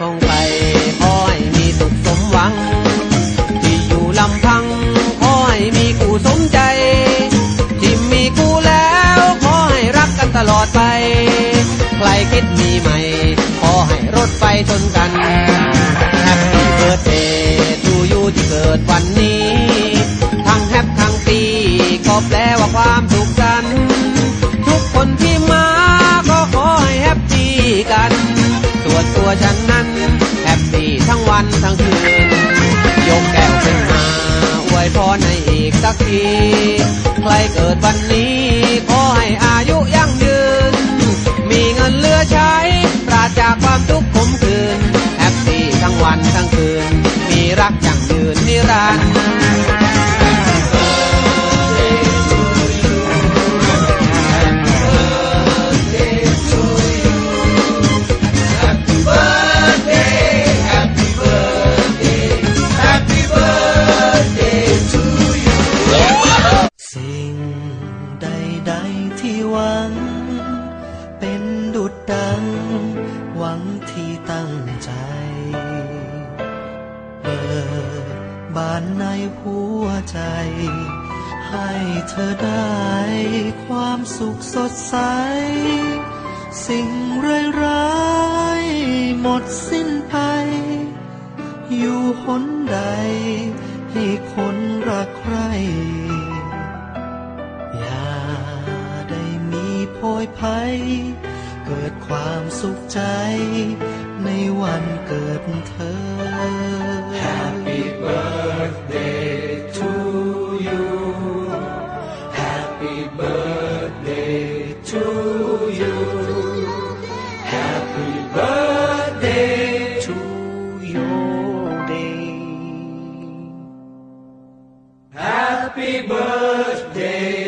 ส่งไปขอให้มีสุขสมหวัง ที่อยู่ลำพังขอให้มีกูสมใจ ที่มีกูแล้วขอให้รักกันตลอดไป ใครคิดมีใหม่ขอให้รถไฟชนกันแฮปปี้เบิร์ดเดย์ทูยูที่เกิดวันนี้ ทั้งแฮปทั้งปีก็แปลว่าความสุข สักทีใครเกิดวันนี้ ขอให้อายุยั่งยืน มีเงินเหลือใช้ ปราศจากความทุกข์ขมขื่นแฮปปี้ทั้งวันทั้งคืน มีรักยั่งยืนนิรันดร์ หวังที่ตั้งใจ เปิดบานในหัวใจ ให้เธอได้ความสุขสดใส สิ่งร้ายๆหมดสิ้นไป อยู่หนใด ให้คนรักใครอย่าได้มีโพยภัย เกิดความสุขใจ ในวันเกิดเธอ Happy birthday to you Happy birthday to you Happy birthday to your day Happy birthday